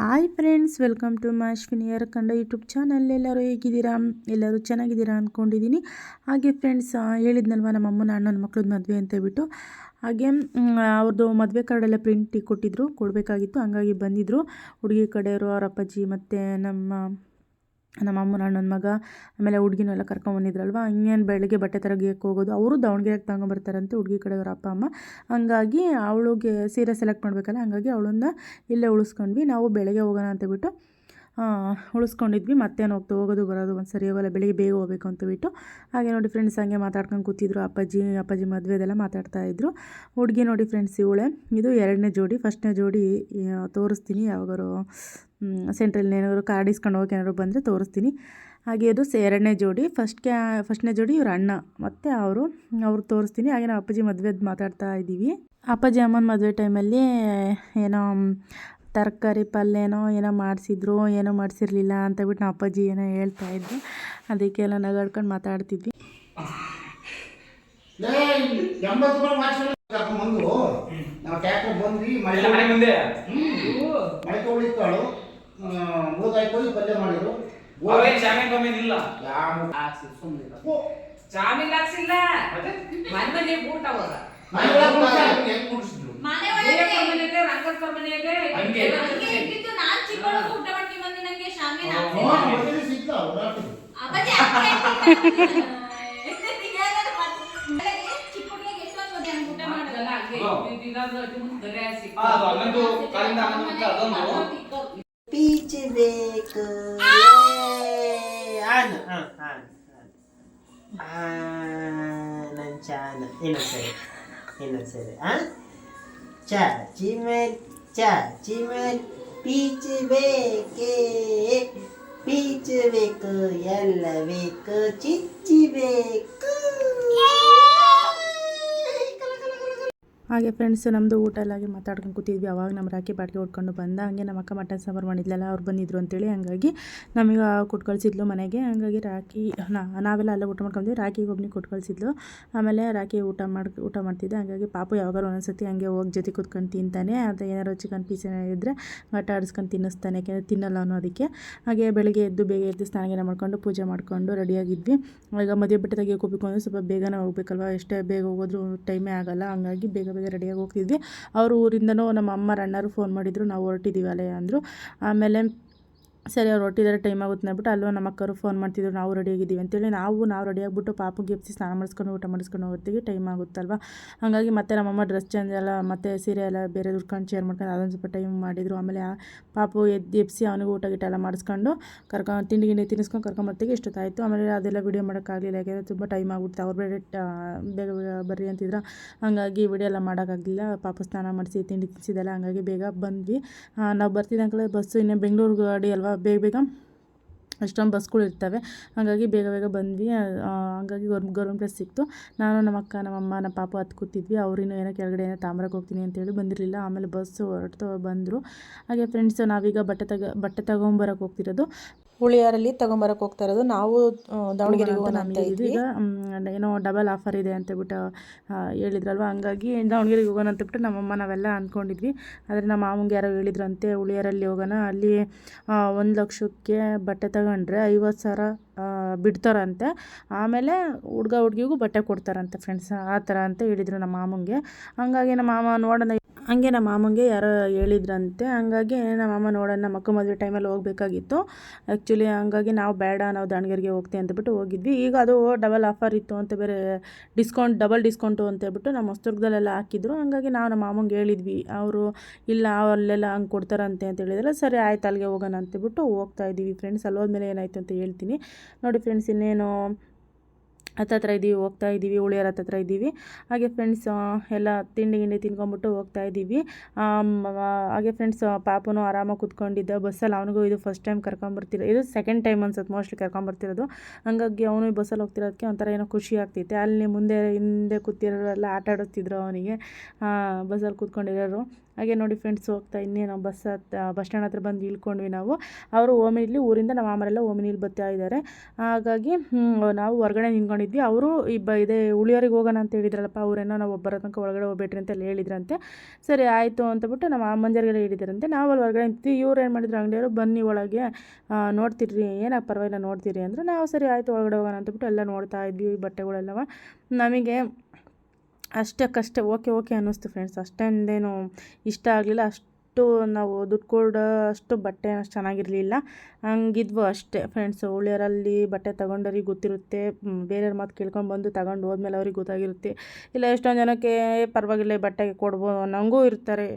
Hi friends welcome to ಮಾಶ್ವಿನಿಯರ್ ಕಂಡ YouTube channel. ಎಲ್ಲರೂ ಹೇಗಿದ್ದೀರಾ? ಎಲ್ಲರೂ ಚೆನ್ನಾಗಿದ್ದೀರಾ ಅಂದ್ಕೊಂಡಿದ್ದೀನಿ ಹಾಗೆ ಫ್ರೆಂಡ್ಸ್ ಹೇಳಿದ್ನಲ್ವ ನಮ್ಮ ಅಮ್ಮನ ಅಣ್ಣನ ಮಕ್ಳದ್ದು ಮದುವೆ ಅಂತ ಹೇಳ್ಬಿಟ್ಟು. ಹಾಗೆ ಮ್, ಅವ್ರದ್ದು ಮದುವೆ ಕಾರ್ಡೆಲ್ಲ ಪ್ರಿಂಟಿಗೆ ಕೊಟ್ಟಿದ್ರು ಕೊಡಬೇಕಾಗಿತ್ತು ಹಂಗಾಗಿ ಬಂದಿದ್ದರು ಹುಡುಗಿ ಕಡೆಯವರು ಅವರ ಅಪ್ಪಾಜಿ ಮತ್ತು ನಮ್ಮ ನಮ್ಮ ಅಮ್ಮನ ಅಣ್ಣನ ಮಗ, ಆಮೇಲೆ ಹುಡುಗಿನೂ ಎಲ್ಲ ಕರ್ಕೊಂಬಂದಿದ್ರಲ್ವ ಇನ್ನೇನು ಬೆಳಗ್ಗೆ ಬಟ್ಟೆ ತರಗಿಯಕ್ಕೆ ಹೋಗೋದು? ಅವರು ದಾವಣಗೆರೆಗೆ ತಗೊಂಬರ್ತಾರಂತೆ ಹುಡುಗಿ ಕಡೆಯವ್ರ ಅಪ್ಪ, ಅಮ್ಮ. ಹಂಗಾಗಿ ಅವಳಿಗೆ ಸೀರೆ ಸೆಲೆಕ್ಟ್ ಮಾಡಬೇಕಲ್ಲ, ಹಂಗಾಗಿ ಅವಳನ್ನ ಇಲ್ಲೇ ಉಳಿಸ್ಕೊಂಡ್ವಿ. ನಾವು ಬೆಳಗ್ಗೆ ಹೋಗೋಣ ಅಂತೇಳ್ಬಿಟ್ಟು ಉಳಿಸ್ಕೊಂಡಿದ್ವಿ. ಮತ್ತೇನು ಹೋಗ್ತಾ ಹೋಗೋದು, ಬರೋದು ಒಂದು ಸರಿ ಹೋಗಲ್ಲ ಬೆಳಿಗ್ಗೆ ಬೇಗ ಹೋಗ್ಬೇಕು ಬಿಟ್ಟು, ಹಾಗೆ ನೋಡಿ ಫ್ರೆಂಡ್ಸ್ ಹಂಗೆ ಮಾತಾಡ್ಕೊಂಡು ಕೂತಿದ್ರು. ಅಪ್ಪಾಜಿ ಅಪ್ಪಾಜಿ ಮದುವೆದೆಲ್ಲ ಮಾತಾಡ್ತಾ ಇದ್ರು. ಹುಡುಗಿ ನೋಡಿ ಫ್ರೆಂಡ್ಸ್ ಇವಳೆ. ಇದು ಎರಡನೇ ಜೋಡಿ, ಫಸ್ಟ್ನೇ ಜೋಡಿ ತೋರಿಸ್ತೀನಿ. ಯಾವಾಗಾರು ಸೆಂಟ್ರಲ್ಲಿ ಏನಾದ್ರು ಕಾರ್ಡ್ ಇಸ್ಕೊಂಡು ಹೋಗಿ ಏನಾದ್ರು ಬಂದರೆ ತೋರಿಸ್ತೀನಿ. ಹಾಗೆ ಅದು ಎರಡನೇ ಜೋಡಿ. ಫಸ್ಟ್ ಕ್ಯಾ ಫಸ್ಟ್ನೇ ಜೋಡಿ ಇವ್ರ ಅಣ್ಣ. ಮತ್ತು ಅವರು, ಅವ್ರು ತೋರಿಸ್ತೀನಿ. ಹಾಗೆ ನಾವು ಅಪ್ಪಾಜಿ ಮದುವೆದು ಮಾತಾಡ್ತಾ ಇದ್ದೀವಿ ಅಪ್ಪಾಜಿ ಅಮ್ಮನ ಮದುವೆ ಟೈಮಲ್ಲಿ ಏನೋ ತರಕಾರಿ ಪಲ್ಯನೋ ಏನೋ ಮಾಡಿಸಿದ್ರು ಏನೋ ಮಾಡಿಸಿರ್ಲಿಲ್ಲ ಬಿಟ್ಟು ನಮ್ಮ ಅಪ್ಪಾಜಿ ಏನೋ ಹೇಳ್ತಾ ಇದ್ವಿ ಅದಕ್ಕೆಲ್ಲ ನಗಾಡ್ಕೊಂಡು ಮಾತಾಡ್ತಿದ್ವಿ. ನಾವು ಟ್ಯಾಕ್ಟರ್ ಬಂದ್ವಿ ಮಳೆ ಮನೆ ಮುಂದೆ ಮಳೆ ಪಲ್ಯ ಮಾಡಿದ್ರು. ಜಾಮೀನ್ ಹಾಕ್ಸಿಲ್ಲ? ಮನೆ ಅವಾಗ. ಮನೆ ಒಳಗ್ ಹಂಗೆ. ಹಂಗೆ ನಾನ್ ಚಿಕ್ಕವಳು ಊಟ ಮಾಡ್ಕೊಂಡ್ ಬಂದಿ ನಂಗೆ ಶಾಮಿನ ಹ್ಞೂ, ಮೊದಲೇ ಸಿಕ್ತ ಓಡಾಡ್ತಿದ್ರು. ಅಪ್ಪಾಜಿ ಅಪ್ಪಾಜಿ ಏನಾದ್ರು ಮಾತು- ಬೆಳಗ್ಗೆ ಚಿಕ್ಕ ಹುಡ್ಗಿಗೆ ಎಷ್ಟೊಂದ್ ಮಧ್ಯ ಹಂಗ್ ಊಟ ಅದೆಲ್ಲ ಮಾಡೋದು. ಹಂಗೆ ಇದ್ದಿದ್ದು ಅದು ಮುಂದೆ ಗರೆ ಸಿಕ್ಕ. ಆ, ಅದು ಹನ್ನೊಂದು ಕಾಲಿಂದ ಹನ್ನೊಂದು ಮತ್ತೆ ಅದೊಂದು ಪೀಚ್ ಬೇಕು ಆನು ಹಾಂ ಹಾಂ ನನ್ನ ಚಾನ ಇನ್ನೊಂದು ಸರಿ ಇನ್ನೊಂದು ಸರಿ ಹಾಂ ಚಾಚಿ ಮೇಲ್ ಚಾಚಿ ಮೇಲ್ ಪೀಚ್ ಬೇಕೇ ಪೀಚ್ ಬೇಕು ಎಲ್ಲ ಬೇಕು ಚಿಚ್ಚಿ ಬೇಕು ಹಾಗೆ ಫ್ರೆಂಡ್ಸ್ ನಮ್ಮದು ಊಟ ಮಾತಾಡ್ಕೊಂಡು ಕೂತಿದ್ವಿ. ಅವಾಗ ನಮ್ಮ ರಾಖಿ ಬಾಟ್ಗೆ ಹೊಡ್ಕೊಂಡು ಬಂದ. ಹಾಗೆ ನಮ್ಮ ಅಕ್ಕ ಮಟನ್ ಸಾಂಬಾರು ಮಾಡಿದ್ಲಲ್ಲ, ಅವ್ರು ಬಂದಿದ್ರು ಅಂತೇಳಿ ಹಂಗಾಗಿ ನಮಗೆ ಕೊಟ್ಟು ಕಳಿಸಿದ್ಲು ಮನೆಗೆ. ಹಂಗಾಗಿ ರಾಖಿ ನಾವೆಲ್ಲ ಅಲ್ಲೇ ಊಟ ಮಾಡ್ಕೊಂಡ್ವಿ. ರಾಖಿ ಒಬ್ಬನಿಗೆ ಕೊಟ್ಟು ಕಳಿಸಿದ್ಲು ಆಮೇಲೆ ರಾಖಿ ಊಟ ಮಾಡಿ, ಊಟ ಮಾಡ್ತಿದ್ದೆ. ಹಾಗಾಗಿ ಪಾಪು ಯಾವಾಗಾರು ಒಂದೊಂದ್ಸತಿ ಹಂಗೆ ಹೋಗಿ ಜೊತೆ ಕೂತ್ಕೊಂಡು ತಿಂತಾನೆ. ಅದು ಏನಾರು ಚಿಕನ್ ಪೀಸ್ ಇದ್ದರೆ ಆಟ ಆಡಿಸ್ಕೊಂಡು ತಿನ್ನಿಸ್ತಾನೆ. ಯಾಕೆಂದರೆ ತಿನ್ನಲ್ಲ ಅನ್ನೋ ಅದಕ್ಕೆ. ಹಾಗೆ ಬೆಳಗ್ಗೆ ಎದ್ದು ಬೇಗ ಎದ್ದು ಸ್ನಾನ ಗೀನ ಮಾಡ್ಕೊಂಡು ಪೂಜೆ ಮಾಡಿಕೊಂಡು ರೆಡಿಯಾಗಿದ್ವಿ. ಈಗ ಮದುವೆ ಬಟ್ಟೆ ತೆಗಿಯೋಕೆ ಹೋಗ್ಬೇಕು ಅಂದರೆ ಸ್ವಲ್ಪ ಬೇಗನೆ ಹೋಗ್ಬೇಕಲ್ವ? ಎಷ್ಟೇ ಬೇಗ ಹೋಗೋದ್ರೂ ಟೈಮೇ ಆಗಲ್ಲ. ಹಂಗಾಗಿ ಬೇಗ ರೆಡಿಯಾಗಿ ಹೋಗ್ತಿದ್ವಿ. ಅವ್ರ ಊರಿಂದನೂ ನಮ್ಮ ಅಮ್ಮ ಅಣ್ಣರು ಫೋನ್ ಮಾಡಿದರು ನಾವು ಹೊರಟಿದ್ದೀವಲ್ಲೇ ಅಂದರು. ಆಮೇಲೆ ಸರಿ, ಅವ್ರು ಒಟ್ಟಿದ್ದಾರೆ ಟೈಮ್ ಆಗುತ್ತೆ ಅಂದ್ಬಿಟ್ಟು ಅಲ್ಲೋ ನಮ್ಮ ಅಕ್ಕರು ಫೋನ್ ಮಾಡ್ತಿದ್ರು, ನಾವು ರೆಡಿಯಾಗಿದ್ದೀವಿ ಅಂತೇಳಿ. ನಾವು ನಾವು ರೆಡಿಯಾಗಿಬಿಟ್ಟು ಪಾಪು ಗೆಪ್ಸಿ ಸ್ನಾನ ಮಾಡಿಸ್ಕೊಂಡು, ಊಟ ಮಾಡಿಸ್ಕೊಂಡು ಹೋಗ್ತೀವಿ ಟೈಮ್ ಆಗುತ್ತಲ್ವ? ಹಾಗಾಗಿ ಮತ್ತೆ ನಮ್ಮಮ್ಮ ಡ್ರೆಸ್ ಚೇಂಜ್ ಎಲ್ಲ, ಮತ್ತೆ ಸೀರೆ ಎಲ್ಲ ಬೇರೆ ದುಡ್ಕೊಂಡು ಚೇರ್ ಮಾಡ್ಕೊಂಡು ಅದೊಂದು ಸ್ವಲ್ಪ ಟೈಮ್ ಮಾಡಿದರು. ಆಮೇಲೆ ಪಾಪು ಎದ್ದು ಎಪ್ಸಿ ಅವನಿಗೆ ಊಟ ಗೀಟ ಎಲ್ಲ ಮಾಡಿಸ್ಕೊಂಡು ಕರ್ಕೊಂಡು ತಿಂಡಿ ಗಿಂಡಿ ತಿನ್ನಿಸ್ಕೊಂಡು ಕರ್ಕೊಂಬರ್ತಿಗೆ ಇಷ್ಟೊತ್ತಾಯಿತು ಆಮೇಲೆ ಅದೆಲ್ಲ ವೀಡಿಯೋ ಮಾಡೋಕ್ಕಾಗಲಿಲ್ಲ, ಯಾಕೆಂದರೆ ತುಂಬ ಟೈಮ್ ಆಗ್ಬಿಡ್ತು ಅವ್ರು ಬೇರೆ ಬೇಗ ಬೇಗ ಬರ್ರಿ ಅಂತಿದ್ರು. ಹಾಗಾಗಿ ವಿಡಿಯೋ ಎಲ್ಲ ಮಾಡೋಕ್ಕಾಗಲಿಲ್ಲ. ಪಾಪ ಸ್ನಾನ ಮಾಡಿಸಿ ತಿಂಡಿ ತಿನ್ನಿಸಿದೆಲ್ಲ ಹಾಗಾಗಿ ಬೇಗ ಬಂದ್ವಿ. ನಾವು ಬರ್ತಿದ್ದಂಕಲೇ ಬಸ್ಸು ಇನ್ನೇ ಬೆಂಗಳೂರು ಗಾಡಿ ಅಲ್ವಾ? ಬೇಗ ಬೇಗ ಅಷ್ಟೊಂದು ಬಸ್ಗಳು ಇರ್ತವೆ. ಹಾಗಾಗಿ ಬೇಗ ಬೇಗ ಬಂದ್ವಿ. ಹಾಗಾಗಿ ಹಂಗಾಗಿ ಗೌರ್, ಗೌರ್ಮೆಂಟ್ ಬಸ್ ಸಿಕ್ತು. ನಾನು ನಮ್ಮ ಅಕ್ಕ, ನಮ್ಮ ಅಮ್ಮ, ನಮ್ಮ ಪಾಪ ಹತ್ತು ಕೂತಿದ್ವಿ ಅವ್ರಿನ್ನೂ ಏನೋ ಕೆಳಗಡೆ ಏನೋ ತಾಮ್ರಕ್ಕೆ ಹೋಗ್ತೀನಿ ಅಂತೇಳಿ ಬಂದಿರಲಿಲ್ಲ. ಆಮೇಲೆ ಬಸ್ಸು ಹೊರಟು ಬಂದರು. ಹಾಗೆ ಫ್ರೆಂಡ್ಸ್ ನಾವೀಗ ಬಟ್ಟೆ ತಗ, ಬಟ್ಟೆ ತಗೊಂಬರೋಕೆ ಹೋಗ್ತಿರೋದು. ಹುಳಿಯಾರಲ್ಲಿ ತಗೊಂಬರಕ್ಕೆ ಹೋಗ್ತಾ ಇರೋದು. ನಾವು ದಾವಣಗೆರೆಗೆ ಹೋಗೋಣ ಅಂತ ಇದ್ವಿ. ಏನೋ ಡಬಲ್ ಆಫರ್ ಇದೆ ಅಂತೇಳ್ಬಿಟ್ಟು ಬಿಟ್ಟು ಹೇಳಿದ್ರಲ್ವ? ಹಂಗಾಗಿ ದಾವಣಗೆರೆಗೆ ಹೋಗೋಣ ಅಂತ ಬಿಟ್ಟು ನಮ್ಮಮ್ಮ ನಾವೆಲ್ಲ ಅಂದ್ಕೊಂಡಿದ್ವಿ. ಆದರೆ ನಮ್ಮ ಮಾವಂಗೆ ಯಾರೋ ಹೇಳಿದ್ರಂತೆ ಹುಳಿಯಾರಲ್ಲಿ ಹೋಗೋಣ. ಅಲ್ಲಿ ಒಂದು ಲಕ್ಷಕ್ಕೆ ಬಟ್ಟೆ ತಗೊಂಡ್ರೆ ಐವತ್ತು ಸಾವಿರ ಬಿಡ್ತಾರಂತೆ. ಆಮೇಲೆ ಹುಡ್ಗ ಹುಡುಗಿಗೂ ಬಟ್ಟೆ ಕೊಡ್ತಾರಂತೆ ಫ್ರೆಂಡ್ಸ್ ಆ ಥರ ಅಂತ ಹೇಳಿದರು ನಮ್ಮ ಮಾಮಂಗೆ ಹಂಗಾಗಿ ನಮ್ಮ ಮಾಮ ನೋಡೋಣ ಹಂಗೆ ನಮ್ಮ ಮಾಮಂಗೆ ಯಾರೋ ಹೇಳಿದ್ರಂತೆ. ಹಂಗಾಗಿ ನಮ್ಮ ಮಾಮ ನೋಡೋಣ ಮಕ್ಕಳು ಮದುವೆ ಟೈಮಲ್ಲಿ ಹೋಗಬೇಕಾಗಿತ್ತು. ಆ್ಯಕ್ಚುಲಿ ಹಂಗಾಗಿ ನಾವು ಬೇಡ, ನಾವು ದಾವಣಗೆರೆಗೆ ಹೋಗ್ತೀವಿ ಅಂತಬಿಟ್ಟು ಹೋಗಿದ್ವಿ. ಈಗ ಅದು ಡಬಲ್ ಆಫರ್ ಇತ್ತು ಅಂತ ಬೇರೆ ಡಿಸ್ಕೌಂಟ್ ಡಬಲ್ ಡಿಸ್ಕೌಂಟು ಅಂತ ಹೇಳ್ಬಿಟ್ಟು ನಮ್ಮ ಹೊಸದುರ್ಗದಲ್ಲೆಲ್ಲ ಹಾಕಿದ್ರು. ಹಂಗಾಗಿ ನಾವು ನಮ್ಮ ಮಾಮಂಗೆ ಹೇಳಿದ್ವಿ. ಅವರು, ಇಲ್ಲ, ಅಲ್ಲೆಲ್ಲ ಹಂಗೆ ಕೊಡ್ತಾರಂತೆ ಅಂತ ಹೇಳಿದ್ರೆ. ಸರಿ, ಆಯ್ತು, ಅಲ್ಲಿಗೆ ಹೋಗೋಣ ಅಂತೇಳ್ಬಿಟ್ಟು ಹೋಗ್ತಾ ಇದ್ದೀವಿ. ಫ್ರೆಂಡ್ಸ್ ಅಲ್ಲಿ ಹೋದ್ಮೇಲೆ ಏನಾಯಿತು ಅಂತ ಹೇಳ್ತೀನಿ. ನೋಡಿ ಫ್ರೆಂಡ್ಸ್ ಇನ್ನೇನು ಹತ್ತತ್ರ ಇದ್ದೀವಿ ಹೋಗ್ತಾ ಇದ್ದೀವಿ ಉಳಿಯೋರ ಹತ್ತತ್ರ ಇದ್ದೀವಿ ಹಾಗೆ ಫ್ರೆಂಡ್ಸ್ ಎಲ್ಲ ತಿಂಡಿ ಗಿಂಡಿ ತಿನ್ಕೊಂಬಿಟ್ಟು ಹೋಗ್ತಾ ಇದ್ದೀವಿ ಹಾಗೆ ಫ್ರೆಂಡ್ಸ್ ಪಾಪನು ಆರಾಮಾಗಿ ಕೂತ್ಕೊಂಡಿದ್ದ. ಬಸ್ಸಲ್ಲಿ ಅವನಿಗೂ ಇದು ಫಸ್ಟ್ ಟೈಮ್ ಕರ್ಕೊಂಬರ್ತಿರೋ ಇದು ಸೆಕೆಂಡ್ ಟೈಮ್ ಅನ್ಸುತ್ತೆ ಮೋಸ್ಟ್ಲಿ ಕರ್ಕೊಂಬರ್ತಿರೋದು. ಹಾಗಾಗಿ ಅವನು ಬಸ್ಸಲ್ಲಿ ಹೋಗ್ತಿರೋದಕ್ಕೆ ಒಂಥರ ಏನೋ ಖುಷಿ ಆಗ್ತೈತೆ. ಅಲ್ಲಿ ಮುಂದೆ ಹಿಂದೆ ಕೂತಿರೋರೆಲ್ಲ ಆಟ ಆಡಿಸ್ತಿದ್ರು ಅವನಿಗೆ ಬಸ್ಸಲ್ಲಿ ಕೂತ್ಕೊಂಡಿರೋರು. ಹಾಗೆ ನೋಡಿ ಫ್ರೆಂಡ್ಸ್ ಹೋಗ್ತಾ ಇನ್ನೇನು ಬಸ್ ಹತ್ತ ಬಸ್ ಸ್ಟ್ಯಾಂಡ್ ಹತ್ರ ಬಂದು ಇಳ್ಕೊಂಡ್ವಿ ನಾವು. ಅವರು ಓಮಿನಿಲಿ ಊರಿಂದ ನಮ್ಮ ಮಾಮರೆಲ್ಲ ಓಮಿನಿಲಿ ಬರ್ತಾ ಇದ್ದಾರೆ. ಹಾಗಾಗಿ ನಾವು ಹೊರಗಡೆ ನಿಂತ್ಕೊಂಡಿದ್ವಿ. ಅವರು ಇಬ್ಬ ಇದೇ ಉಳಿಯೋರಿಗೆ ಹೋಗೋಣ ಅಂತ ಹೇಳಿದ್ರಲ್ಲಪ್ಪ, ಅವರೇನೋ ನಾವು ಒಬ್ಬರ ತನಕ ಒಳಗಡೆ ಹೋಗ್ಬೇಡ್ರಿ ಅಂತ ಹೇಳಿದ್ರಂತೆ. ಸರಿ, ಆಯಿತು ಅಂತಬಿಟ್ಟು ನಮ್ಮ ಅಮ್ಮಂಜರಿಗೆಲ್ಲ ಹೇಳಿದ್ರಂತೆ ನಾವು ಅಲ್ಲಿ ಹೊರಗಡೆ ನಿಂತಿದ್ವಿ. ಇವ್ರು ಏನು ಮಾಡಿದ್ರು, ಅಂಗಡಿಯವರು, ಬನ್ನಿ ಒಳಗೆ ನೋಡ್ತಿರ್ರಿ ಏನಕ್ಕೆ ಪರವಾಗಿಲ್ಲ ನೋಡ್ತೀರಿ ಅಂದರೆ. ನಾವು ಸರಿ, ಆಯಿತು, ಒಳಗಡೆ ಹೋಗೋಣ ಅಂತಬಿಟ್ಟು ಎಲ್ಲ ನೋಡ್ತಾ ಇದ್ವಿ ಬಟ್ಟೆಗಳೆಲ್ಲವ. ನಮಗೆ ಅಷ್ಟಕ್ಕಷ್ಟೇ ಓಕೆ ಓಕೆ ಅನ್ನಿಸ್ತು ಫ್ರೆಂಡ್ಸ್ ಅಷ್ಟೊಂದೇನು ಇಷ್ಟ ಆಗಲಿಲ್ಲ. ಅಷ್ಟು ನಾವು ದುಡ್ಡು ಕೊಡೋ ಅಷ್ಟು ಬಟ್ಟೆ ಅಷ್ಟು ಚೆನ್ನಾಗಿರಲಿಲ್ಲ. ಹಂಗಿದ್ವು ಅಷ್ಟೇ ಫ್ರೆಂಡ್ಸ್ ಉಳಿಯೋರಲ್ಲಿ ಬಟ್ಟೆ ತೊಗೊಂಡವ್ರಿಗೆ ಗೊತ್ತಿರುತ್ತೆ. ಬೇರೆಯವ್ರ ಮಾತು ಕೇಳ್ಕೊಂಡು ಬಂದು ತಗೊಂಡು ಹೋದ್ಮೇಲೆ ಅವ್ರಿಗೆ ಗೊತ್ತಾಗಿರುತ್ತೆ. ಇಲ್ಲ, ಎಷ್ಟೊಂದು ಜನಕ್ಕೆ ಪರವಾಗಿಲ್ಲ ಬಟ್ಟೆಗೆ ಬಟ್ಟೆ ಕೊಡ್ಬೋದು ಅನ್ನೋಂಗೂ ಇರ್ತಾರೆ.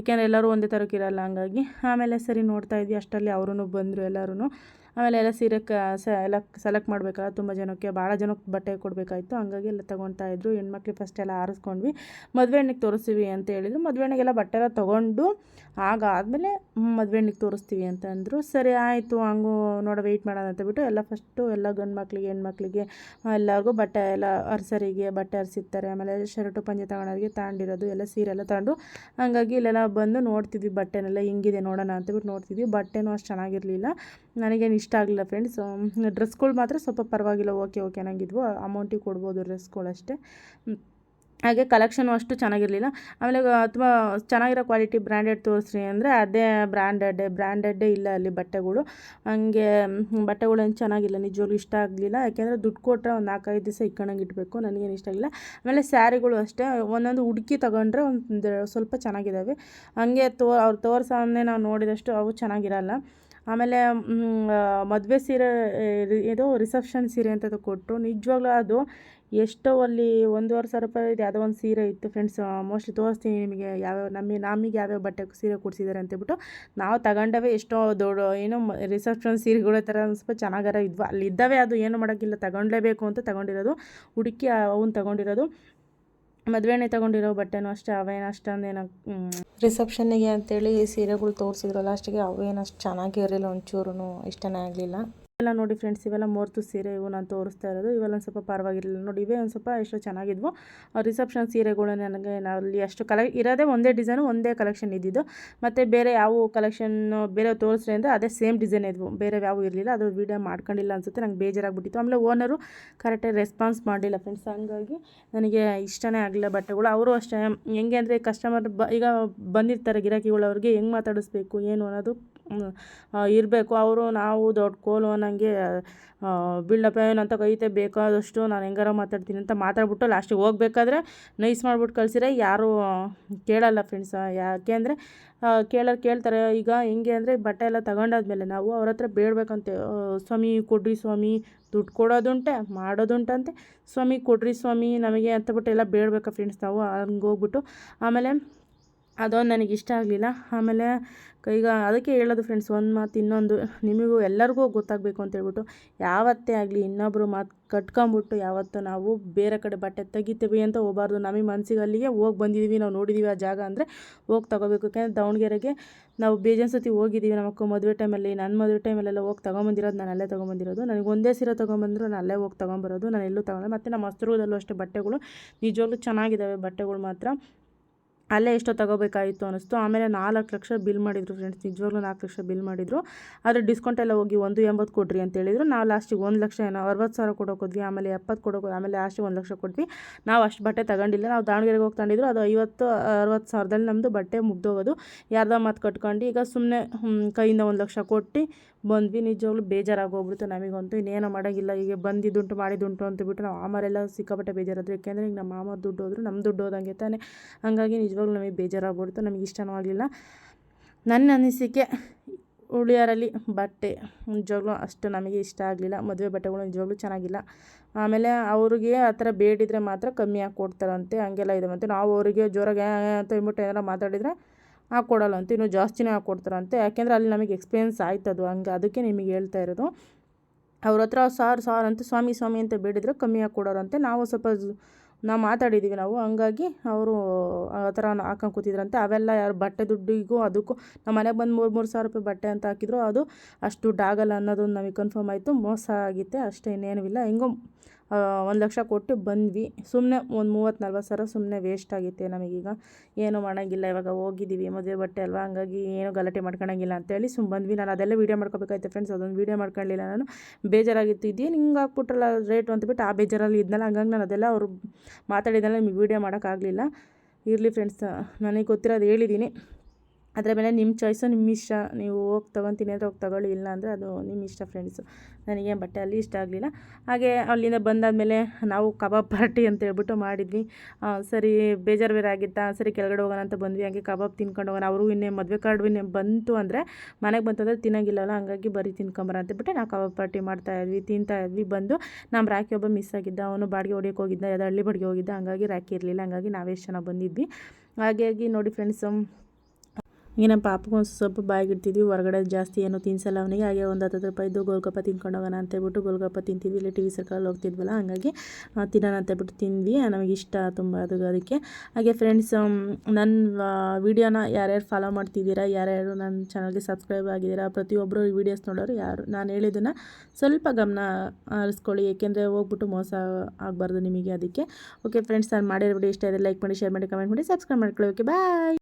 ಏಕೆಂದರೆ ಎಲ್ಲರೂ ಒಂದೇ ಥರಕ್ಕೆ ಇರಲ್ಲ ಹಂಗಾಗಿ. ಆಮೇಲೆ ಸರಿ ನೋಡ್ತಾ ಇದ್ವಿ ಅಷ್ಟರಲ್ಲಿ ಅವರೂ ಬಂದರು ಎಲ್ಲರೂ ಆಮೇಲೆ ಎಲ್ಲ ಸೀರೆಕ್ಕೆ ಎಲ್ಲ ಸೆಲೆಕ್ಟ್ ಮಾಡಬೇಕಲ್ಲ ತುಂಬ ಜನಕ್ಕೆ ಭಾಳ ಜನಕ್ಕೆ ಬಟ್ಟೆ ಕೊಡಬೇಕಾಯ್ತು. ಹಂಗಾಗಿ ಎಲ್ಲ ತೊಗೊತಾಯಿದ್ರು ಹೆಣ್ಮಕ್ಳು ಫಸ್ಟ್ ಎಲ್ಲ ಆರಿಸ್ಕೊಂಡ್ವಿ. ಮದುವೆ ಹೆಣ್ಣಿಗೆ ತೋರಿಸ್ತೀವಿ ಅಂತ ಹೇಳಿದ್ರು. ಮದುವೆ ಹೆಣ್ಣಿಗೆಲ್ಲ ಬಟ್ಟೆ ಎಲ್ಲ ತೊಗೊಂಡು ಆಗಾದಮೇಲೆ ಮದುವೆ ಹೆಣ್ಣಿಗೆ ತೋರಿಸ್ತೀವಿ ಅಂತ ಅಂದರು, ಸರಿ ಆಯಿತು, ಹಂಗೂ ನೋಡ ವೆಯ್ಟ್ ಮಾಡೋಣ ಅಂತ ಬಿಟ್ಟು ಎಲ್ಲ ಫಸ್ಟು ಎಲ್ಲ ಗಂಡು ಮಕ್ಕಳಿಗೆ ಹೆಣ್ಮಕ್ಳಿಗೆ ಎಲ್ಲರಿಗೂ ಬಟ್ಟೆ ಎಲ್ಲ ಅರ್ಸರಿಗೆ ಬಟ್ಟೆ ಹರಿಸಿರ್ತಾರೆ ಆಮೇಲೆ ಶರ್ಟು, ಪಂಜೆ ತಗೊಳೋರಿಗೆ ತಗೊಂಡಿರೋದು, ಎಲ್ಲ ಸೀರೆ ಎಲ್ಲ ತಗೊಂಡು, ಹಂಗಾಗಿ ಇಲ್ಲೆಲ್ಲ ಬಂದು ನೋಡ್ತಿದ್ವಿ ಬಟ್ಟೆನೆಲ್ಲ ಹಿಂಗಿದೆ ನೋಡೋಣ ಅಂತಬಿಟ್ಟು ನೋಡ್ತಿದ್ವಿ. ಬಟ್ಟೆನೂ ಅಷ್ಟು ಚೆನ್ನಾಗಿರಲಿಲ್ಲ. ನನಗೇನು ಇಷ್ಟ ಆಗಲಿಲ್ಲ ಫ್ರೆಂಡ್ಸ್ ಡ್ರೆಸ್ಗಳು ಮಾತ್ರ ಸ್ವಲ್ಪ ಪರವಾಗಿಲ್ಲ ಓಕೆ ಓಕೆ ಅನ್ನಂಗಿದ್ವು. ಅಮೌಂಟಿಗೆ ಕೊಡ್ಬೋದು ಡ್ರೆಸ್ಗಳಷ್ಟೇ. ಹಾಗೆ ಕಲೆಕ್ಷನು ಅಷ್ಟು ಚೆನ್ನಾಗಿರಲಿಲ್ಲ. ಆಮೇಲೆ ತುಂಬ ಚೆನ್ನಾಗಿರೋ ಕ್ವಾಲಿಟಿ ಬ್ರ್ಯಾಂಡೆಡ್ ತೋರಿಸ್ರಿ ಅಂದರೆ ಅದೇ ಬ್ರ್ಯಾಂಡೆಡ್ ಬ್ರ್ಯಾಂಡೆಡ್ಡೇ ಇಲ್ಲ ಅಲ್ಲಿ ಬಟ್ಟೆಗಳು. ಹಂಗೆ ಬಟ್ಟೆಗಳೇನು ಚೆನ್ನಾಗಿಲ್ಲ, ನಿಜವಾಗ್ಲೂ ಇಷ್ಟ ಆಗಲಿಲ್ಲ. ಯಾಕೆಂದರೆ ದುಡ್ಡು ಕೊಟ್ಟರೆ ಒಂದು ನಾಲ್ಕೈದು ದಿವಸ ಇಕ್ಕೊಂಡಂಗೆ ಇಡಬೇಕು, ನನಗೇನು ಇಷ್ಟ ಆಗಿಲ್ಲ. ಆಮೇಲೆ ಸ್ಯಾರಿಗಳು ಅಷ್ಟೇ, ಒಂದೊಂದು ಹುಡುಕಿ ತಗೊಂಡ್ರೆ ಒಂದು ಸ್ವಲ್ಪ ಚೆನ್ನಾಗಿದ್ದಾವೆ. ಹಂಗೆ ತೋ, ಅವ್ರು ತೋರ್ಸೋನ್ನೇ ನಾವು ನೋಡಿದಷ್ಟು ಅವು ಚೆನ್ನಾಗಿರಲ್ಲ. ಆಮೇಲೆ ಮದುವೆ ಸೀರೆ ಇದು ರಿಸೆಪ್ಷನ್ ಸೀರೆ ಅಂತ ಕೊಟ್ಟರು ನಿಜವಾಗ್ಲೂ ಅದು ಎಷ್ಟೋ ಅಲ್ಲಿ ಒಂದೂವರೆ ಸಾವಿರ ರೂಪಾಯಿ ಯಾವುದೋ ಒಂದು ಸೀರೆ ಇತ್ತು. ಫ್ರೆಂಡ್ಸ್ ಮೋಸ್ಟ್ಲಿ ತೋರಿಸ್ತೀನಿ ನಿಮಗೆ ಯಾವ್ಯಾವ, ನಮಗೆ ನಮಗೆ ಯಾವ್ಯಾವ ಬಟ್ಟೆ ಸೀರೆ ಕೊಡಿಸಿದ್ದಾರೆ ಅಂತೇಳ್ಬಿಟ್ಟು ನಾವು ತಗೊಂಡವೇ ಎಷ್ಟೋ ದೊಡ್ಡ, ಏನು ರಿಸೆಪ್ಷನ್ ಸೀರೆಗಳ ಥರ ಸ್ವಲ್ಪ ಚೆನ್ನಾಗಾರ ಇದ್ವು. ಅಲ್ಲಿ ಇದ್ದಾವೆ, ಅದು ಏನು ಮಾಡೋಕ್ಕಿಲ್ಲ. ತಗೊಳ್ಳೇಬೇಕು ಅಂತ ತಗೊಂಡಿರೋದು. ಹುಡುಕಿ ಅವನು ತಗೊಂಡಿರೋದು. ಮದುವೆನೇ ತಗೊಂಡಿರೋ ಬಟ್ಟೆನೂ ಅಷ್ಟೇ, ಅವೇನು ಅಷ್ಟೊಂದೇನು ರಿಸೆಪ್ಷನ್ನಿಗೆ ಅಂತೇಳಿ ಸೀರೆಗಳು ತೋರಿಸಿದ್ರು ಲಾಸ್ಟಿಗೆ ಅವೇನು ಅಷ್ಟು ಚೆನ್ನಾಗಿ ಇರಲಿಲ್ಲ ಒಂಚೂರು ಇಷ್ಟನೇ ಆಗಲಿಲ್ಲ. ಇವೆಲ್ಲ ನೋಡಿ ಫ್ರೆಂಡ್ಸ್ ಇವೆಲ್ಲ ಮೂರ್ತು ಸೀರೆ ಇವು ನಾನು ತೋರಿಸ್ತಾ ಇರೋದು. ಇವೆಲ್ಲ ಒಂದು ಸ್ವಲ್ಪ ಪರವಾಗಿರಲಿಲ್ಲ ನೋಡಿ, ಇವೇ ಒಂದು ಸ್ವಲ್ಪ ಎಷ್ಟು ಚೆನ್ನಾಗಿದ್ವು. ರಿಸೆಪ್ಷನ್ ಸೀರೆಗಳು ನನಗೆ ಅಲ್ಲಿ ಅಷ್ಟು ಕಲೆ, ಇರೋದೇ ಒಂದೇ ಡಿಸೈನು ಒಂದೇ ಕಲೆಕ್ಷನ್ ಇದ್ದಿದ್ದು. ಮತ್ತು ಬೇರೆ ಯಾವ ಕಲೆಕ್ಷನ್ನು ಬೇರೆ ತೋರಿಸ್ರಿ ಅಂದರೆ ಅದೇ ಸೇಮ್ ಡಿಸೈನ್ ಇದ್ವು. ಬೇರೆ ಯಾವ ಇರಲಿಲ್ಲ ಅದು ವೀಡಿಯೋ ಮಾಡ್ಕೊಂಡಿಲ್ಲ ಅನಿಸುತ್ತೆ, ನಂಗೆ ಬೇಜಾರಾಗ್ಬಿಟ್ಟಿತ್ತು. ಆಮೇಲೆ ಓನರು ಕರೆಕ್ಟಾಗಿ ರೆಸ್ಪಾನ್ಸ್ ಮಾಡಿಲ್ಲ ಫ್ರೆಂಡ್ಸ್ ಹಂಗಾಗಿ ನನಗೆ ಇಷ್ಟನೇ ಆಗಲಿಲ್ಲ ಬಟ್ಟೆಗಳು. ಅವರು ಅಷ್ಟೇ, ಹೆಂಗೆ ಅಂದರೆ ಕಸ್ಟಮರ್ ಬ, ಈಗ ಬಂದಿರ್ತಾರೆ ಗಿರಾಕಿಗಳು ಅವ್ರಿಗೆ ಹೆಂಗೆ ಮಾತಾಡಿಸ್ಬೇಕು, ಏನು ಅನ್ನೋದು ಇರಬೇಕು. ಅವರು ನಾವು ದೊಡ್ಡ ಕೋಲು ಅನ್ನಂಗೆ ಬಿಲ್ಡಪ್ ಏನಂತ ಕೈತೆ, ಬೇಕಾದಷ್ಟು ನಾನು ಹೆಂಗಾರ ಮಾತಾಡ್ತೀನಿ ಅಂತ ಮಾತಾಡ್ಬಿಟ್ಟು ಲಾಸ್ಟಿಗೆ ಹೋಗ್ಬೇಕಾದ್ರೆ ನೈಸ್ ಮಾಡ್ಬಿಟ್ಟು ಕಳಿಸಿದ್ರೆ ಯಾರೂ ಕೇಳಲ್ಲ ಫ್ರೆಂಡ್ಸ್ ಯಾಕೆ ಅಂದರೆ ಕೇಳೋರು ಕೇಳ್ತಾರೆ. ಈಗ ಹೆಂಗೆ ಅಂದರೆ ಬಟ್ಟೆ ಎಲ್ಲ ತಗೊಂಡಾದ್ಮೇಲೆ ನಾವು ಅವ್ರ ಹತ್ರ ಬೇಡಬೇಕಂತೆ. ಸ್ವಾಮಿ ಕೊಡ್ರಿ ಸ್ವಾಮಿ. ದುಡ್ಡು ಕೊಡೋದುಂಟೆ, ಮಾಡೋದುಂಟಂತೆ. ಸ್ವಾಮಿ ಕೊಡ್ರಿ ಸ್ವಾಮಿ, ನಮಗೆ ಅಂತ ಬಿಟ್ಟು ಎಲ್ಲ ಬೇಡಬೇಕಾ ಫ್ರೆಂಡ್ಸ್ ನಾವು. ಹಂಗೆ ಹೋಗ್ಬಿಟ್ಟು ಆಮೇಲೆ ಅದೊಂದು ನನಗೆ ಇಷ್ಟ ಆಗಲಿಲ್ಲ. ಆಮೇಲೆ ಈಗ ಅದಕ್ಕೆ ಹೇಳೋದು ಫ್ರೆಂಡ್ಸ್ ಒಂದು ಮಾತು ಇನ್ನೊಂದು. ನಿಮಗೂ ಎಲ್ಲರಿಗೂ ಗೊತ್ತಾಗಬೇಕು ಅಂತ ಹೇಳ್ಬಿಟ್ಟು ಯಾವತ್ತೇ ಆಗಲಿ ಇನ್ನೊಬ್ಬರು ಮಾತು ಕಟ್ಕೊಂಬಿಟ್ಟು ಯಾವತ್ತೂ ನಾವು ಬೇರೆ ಕಡೆ ಬಟ್ಟೆ ತೆಗಿತೀವಿ ಅಂತ ಹೋಗಬಾರ್ದು. ನಮಗೆ ಮನಸ್ಸಿಗೆ ಅಲ್ಲಿಗೆ ಹೋಗಿ ಬಂದಿದ್ದೀವಿ ನಾವು ನೋಡಿದ್ದೀವಿ ಆ ಜಾಗ ಅಂದರೆ ಹೋಗಿ ತಗೋಬೇಕು. ಯಾಕೆಂದರೆ ದಾವಣಗೆರೆಗೆ ನಾವು ಬೇಜನ್ ಸತಿ ಹೋಗಿದ್ದೀವಿ ನಮ್ಮಕ್ಕ ಮದುವೆ ಟೈಮಲ್ಲಿ ನನ್ನ ಮದುವೆ ಟೈಮಲ್ಲೆಲ್ಲ ಹೋಗಿ ತೊಗೊಂಬಂದಿರೋದು ನಾನು ಅಲ್ಲೇ ತೊಗೊಂಬಂದಿರೋದು. ನನಗೆ ಒಂದೇ ಸೀರೆ ತೊಗೊಂಬಂದ್ರು ನಾನು ಅಲ್ಲೇ ಹೋಗಿ ತೊಗೊಂಬರೋದು. ನಾನು ಎಲ್ಲೂ ತೊಗೊಂಡೆ ಮತ್ತು ನಮ್ಮ ಹಸ್ತ್ರದಲ್ಲೂ ಅಷ್ಟೇ ಬಟ್ಟೆಗಳು ನಿಜವಾಗ್ಲೂ ಚೆನ್ನಾಗಿದ್ದಾವೆ ಬಟ್ಟೆಗಳು ಮಾತ್ರ. ಅಲ್ಲೇ ಎಷ್ಟೋ ತಗೋಬೇಕಾಗಿತ್ತು ಅನ್ನಿಸ್ತು. ಆಮೇಲೆ ನಾಲ್ಕು ಲಕ್ಷ ಬಿಲ್ ಮಾಡಿದರು ಫ್ರೆಂಡ್ಸ್. ನಿಜವಾಗ್ಲೂ ನಾಲ್ಕು ಲಕ್ಷ ಬಿಲ್ ಮಾಡಿದರು. ಆದರೆ ಡಿಸ್ಕೌಂಟ್ ಎಲ್ಲ ಹೋಗಿ ಒಂದು ಎಂಬತ್ತು ಕೊಡ್ರಿ ಅಂತ ಹೇಳಿದ್ರು. ನಾವು ಲಾಸ್ಟಿಗೆ ಒಂದು ಲಕ್ಷ ಏನೋ, ಅರವತ್ತು ಸಾವಿರ ಕೊಡೋಕೆ ಹೋದ್ವಿ, ಆಮೇಲೆ ಎಪ್ಪತ್ತು ಕೊಡೋಕೆ ಆಮೇಲೆ ಲಾಸ್ಟಿಗೆ ಒಂದು ಲಕ್ಷ ಕೊಟ್ವಿ. ನಾವು ಅಷ್ಟು ಬಟ್ಟೆ ತಗೊಂಡಿಲ್ಲ. ನಾವು ದಾವಣಗೆರೆಗೆ ಹೋಗಿ ತಂದಿದ್ರು. ಅದು ಐವತ್ತು, ಅರವತ್ತು ಸಾವಿರದಲ್ಲಿ ನಮ್ಮದು ಬಟ್ಟೆ ಮುಗ್ದೋಗೋದು. ಯಾರ್ದೋ ಮಾತು ಕಟ್ಕೊಂಡು ಈಗ ಸುಮ್ಮನೆ ಕೈಯಿಂದ ಒಂದು ಲಕ್ಷ ಕೊಟ್ಟು ಬಂದ್ವಿ ನಿಜವಾಗ್ಲೂ ಬೇಜಾರಾಗೋಗ್ಬಿಡ್ತು ನಮಗಂತೂ ಇನ್ನೇನೋ ಮಾಡೋಂಗಿಲ್ಲ. ಈಗ ಬಂದಿದ್ದುಂಟು ಮಾಡಿದ್ದುಂಟು ಅಂತ ಬಿಟ್ಟು ನಾವು ಮಾಮರೆಲ್ಲ ಸಿಕ್ಕಾಪಟ್ಟೆ ಬೇಜಾರಾದ್ರು. ಯಾಕೆಂದರೆ ಈಗ ನಮ್ಮ ಮಾಮ ದುಡ್ಡು ಹೋದ್ರು ನಮ್ಮ ದುಡ್ಡು ಹೋದಂಗೆ ತಾನೆ. ಹಂಗಾಗಿ ನಿಜವಾಗ್ಲೂ ನಮಗೆ ಬೇಜಾರಾಗ್ಬಿಡ್ತು, ನಮಗೆ ಇಷ್ಟನೂ ಆಗಲಿಲ್ಲ. ನನ್ನ ಅನಿಸಿಕೆ ಉಳಿಯಾರಲ್ಲಿ ಬಟ್ಟೆ ನಿಜವಾಗ್ಲೂ ಅಷ್ಟು ನಮಗೆ ಇಷ್ಟ ಆಗಲಿಲ್ಲ. ಮದುವೆ ಬಟ್ಟೆಗಳು ನಿಜವಾಗ್ಲೂ ಚೆನ್ನಾಗಿಲ್ಲ. ಆಮೇಲೆ ಅವ್ರಿಗೆ ಆ ಥರ ಬೇಡಿದರೆ ಮಾತ್ರ ಕಮ್ಮಿ ಹಾಕಿ ಕೊಡ್ತಾರಂತೆ, ಹಂಗೆಲ್ಲ ಇದೆ. ಮತ್ತು ನಾವು ಅವರಿಗೆ ಜೋರಾಗಿ ಅಂತ ಅಂದ್ಬಿಟ್ಟು ಏನಾರ ಮಾತಾಡಿದರೆ ಹಾಕ್ಕೊಡಲ್ಲಂತೆ ಇನ್ನೂ ಜಾಸ್ತಿನೇ ಹಾಕ್ಕೊಡ್ತಾರಂತೆ ಯಾಕೆಂದರೆ ಅಲ್ಲಿ ನಮಗೆ ಎಕ್ಸ್ಪೀರಿಯನ್ಸ್ ಆಯ್ತದು ಹಂಗೆ ಅದಕ್ಕೆ ನಿಮಗೆ ಹೇಳ್ತಾ ಇರೋದು. ಅವ್ರ ಹತ್ರ, ಸಾರ್ ಸಾರ್ ಅಂತ, ಸ್ವಾಮಿ ಸ್ವಾಮಿ ಅಂತ ಬೇಡಿದರೆ ಕಮ್ಮಿ ಹಾಕಿ ಕೊಡೋರಂತೆ ನಾವು ಸ್ವಲ್ಪ ನಾವು ಮಾತಾಡಿದ್ದೀವಿ ನಾವು, ಹಂಗಾಗಿ ಅವರು ಆ ಥರ ಹಾಕೊಂಡು ಕೂತಿದ್ರಂತೆ ಅವೆಲ್ಲ ಯಾರು ಬಟ್ಟೆ ದುಡ್ಡಿಗೂ ಅದಕ್ಕೂ, ನಮ್ಮ ಮನೆಗೆ ಬಂದು ಮೂರು ಮೂರು ಸಾವಿರ ರೂಪಾಯಿ ಬಟ್ಟೆ ಅಂತ ಹಾಕಿದ್ರು, ಅದು ಅಷ್ಟು ದುಡ್ಡು ಆಗಲ್ಲ ಅನ್ನೋದು ನಮಗೆ ಕನ್ಫರ್ಮ್ ಆಯಿತು. ಮೋಸ ಆಗಿತ್ತೆ ಅಷ್ಟೇ, ಇನ್ನೇನೂ ಇಲ್ಲ. ಹೆಂಗೋ ಒಂದು ಲಕ್ಷ ಕೊಟ್ಟು ಬಂದ್ವಿ. ಸುಮ್ಮನೆ ಒಂದು ಮೂವತ್ತು ನಲ್ವತ್ತು ಸಾವಿರ ಸುಮ್ಮನೆ ವೇಸ್ಟ್ ಆಗಿತ್ತೆ ನಮಗೀಗ. ಏನೂ ಮಾಡೋಂಗಿಲ್ಲ, ಇವಾಗ ಹೋಗಿದ್ದೀವಿ ಮದುವೆ ಬಟ್ಟೆ ಅಲ್ವಾ? ಹಂಗಾಗಿ ಏನೂ ಗಲಾಟೆ ಮಾಡ್ಕೊಳಂಗಿಲ್ಲ ಅಂತೇಳಿ ಸುಮ್ಮ ಬಂದ್ವಿ. ನಾನು ಅದೆಲ್ಲ ವೀಡಿಯೋ ಮಾಡ್ಕೋಬೇಕಾಯ್ತು ಫ್ರೆಂಡ್ಸ್ ಅದೊಂದು ವೀಡಿಯೋ ಮಾಡ್ಕೊಳ್ಳಿಲ್ಲ ನಾನು. ಬೇಜಾರಾಗಿತ್ತು. ಇದೇನು ಹಿಂಗೆ ಹಾಕ್ಬಿಟ್ರಲ್ಲ ರೇಟು ಅಂತಬಿಟ್ಟು ಆ ಬೇಜಾರಲ್ಲಿ ಇದ್ನಲ್ಲ, ಹಂಗಾಗಿ ನಾನು ಅದೆಲ್ಲ ಅವರು ಮಾತಾಡಿದ್ನಲ್ಲ, ನಿಮಗೆ ವೀಡಿಯೋ ಮಾಡೋಕ್ಕಾಗಲಿಲ್ಲ ಇರಲಿ ಫ್ರೆಂಡ್ಸ್ ನನಗೆ ಗೊತ್ತಿರೋದು ಹೇಳಿದ್ದೀನಿ ಅದರ ಮೇಲೆ ನಿಮ್ಮ ಚಾಯ್ಸು ನಿಮ್ಮ ಇಷ್ಟ. ನೀವು ಹೋಗಿ ತೊಗೊತೀನಿ ಅಂದರೆ ಹೋಗಿ ತೊಗೊಳ್ಳಿ, ಇಲ್ಲ ಅಂದರೆ ಅದು ನಿಮ್ಮ ಇಷ್ಟ ಫ್ರೆಂಡ್ಸು ನನಗೆ ಬಟ್ಟೆ ಅಲ್ಲಿ ಇಷ್ಟ ಆಗಲಿಲ್ಲ. ಹಾಗೆ ಅಲ್ಲಿಂದ ಬಂದಾದಮೇಲೆ ನಾವು ಕಬಾಬ್ ಪಾರ್ಟಿ ಅಂತ ಹೇಳ್ಬಿಟ್ಟು ಮಾಡಿದ್ವಿ. ಸರಿ ಬೇಜಾರು ಬೇರೆ ಆಗಿತ್ತಾ? ಸರಿ ಕೆಳಗಡೆ ಹೋಗೋಣ ಅಂತ ಬಂದ್ವಿ. ಹಾಗೆ ಕಬಾಬ್ ತಿನ್ಕೊಂಡು ಹೋಗೋಣ. ಅವರು ಇನ್ನೇ ಮದುವೆ ಕಾರ್ಡ್ ಇನ್ನೇ ಬಂತು ಅಂದರೆ ಮನೆಗೆ ಬಂತು ಅಂದರೆ ತಿನ್ನೋಂಗಿಲ್ಲಲ್ಲ, ಹಂಗಾಗಿ ಬರೀ ತಿನ್ಕೊಂಬರ ಅಂತಬಿಟ್ಟು ನಾವು ಕಬಾಬ್ ಪಾರ್ಟಿ ಮಾಡ್ತಾ ಇದ್ವಿ, ತಿಂತಾ ಇದ್ವಿ. ಬಂದು ನಮ್ಮ ರಾಕಿ ಒಬ್ಬ ಮಿಸ್ ಆಗಿದ್ದ. ಅವನು ಬಾಡಿಗೆ ಹೊಡಿಯೋಕೆ ಹೋಗಿದ್ದ, ಯಾವುದೋ ಹಳ್ಳಿ ಬಾಡಿಗೆ ಹೋಗಿದ್ದ. ಹಂಗಾಗಿ ರಾಕಿ ಇರಲಿಲ್ಲ. ಹಂಗಾಗಿ ನಾವೇ ಎಷ್ಟು ಜನ ಬಂದಿದ್ವಿ. ಹಾಗಾಗಿ ನೋಡಿ ಫ್ರೆಂಡ್ಸ್ ಈಗ ನಮ್ಮ ಪಾಪಗೂ ಒಂದು ಸ್ವಲ್ಪ ಬಾಯಿಗೆ ಇಡ್ತಿದ್ವಿ ಹೊರಗಡೆ ಜಾಸ್ತಿ ಏನು ತಿನ್ಸಲ್ಲ ಅವನಿಗೆ. ಹಾಗೆ ಒಂದು ಹತ್ತು ರೂಪಾಯಿದ್ದು ಗೋಲ್ಗಪ್ಪ ತಿನ್ಕೊಂಡು ಹೋಗೋಣ ಅಂತೇಳ್ಬಿಟ್ಟು ಗೋಲ್ಗಪ್ಪ ತಿಂತಿದ್ವಿ. ಇಲ್ಲಿ ಟಿ ವಿ ಸರ್ಕಲ್ ಹೋಗ್ತಿದ್ವಲ್ಲ, ಹಾಗಾಗಿ ತಿನ್ನೋಣ ಅಂತೇಳ್ಬಿಟ್ಟು ತಿಂದ್ವಿ. ನಮಗೆ ಇಷ್ಟ ತುಂಬ ಅದು ಅದಕ್ಕೆ. ಹಾಗೆ ಫ್ರೆಂಡ್ಸ್ ನನ್ನ ವೀಡಿಯೋನ ಯಾರ್ಯಾರು ಫಾಲೋ ಮಾಡ್ತಿದ್ದೀರಾ, ಯಾರ್ಯಾರು ನನ್ನ ಚಾನಲ್ಗೆ ಸಬ್ಸ್ಕ್ರೈಬ್ ಆಗಿದ್ದೀರಾ ಪ್ರತಿಯೊಬ್ಬರು ಈ ವಿಡಿಯೋಸ್ ನೋಡೋರು ಯಾರು? ನಾನು ಹೇಳಿದ್ದನ್ನು ಸ್ವಲ್ಪ ಗಮನ ಹರಿಸ್ಕೊಳ್ಳಿ, ಏಕೆಂದರೆ ಹೋಗ್ಬಿಟ್ಟು ಮೋಸ ಆಗಬಾರ್ದು ನಿಮಗೆ ಅದಕ್ಕೆ. ಓಕೆ ಫ್ರೆಂಡ್ಸ್ ನಾನು ಮಾಡಿರೋ ವಿಡಿಯೋ ಇಷ್ಟ ಇದೆ ಲೈಕ್ ಮಾಡಿ ಶೇರ್ ಮಾಡಿ ಕಮೆಂಟ್ ಮಾಡಿ ಸಬ್ಸ್ಕ್ರೈಬ್ ಮಾಡ್ಕೊಳ್ಳಿ. Okay bye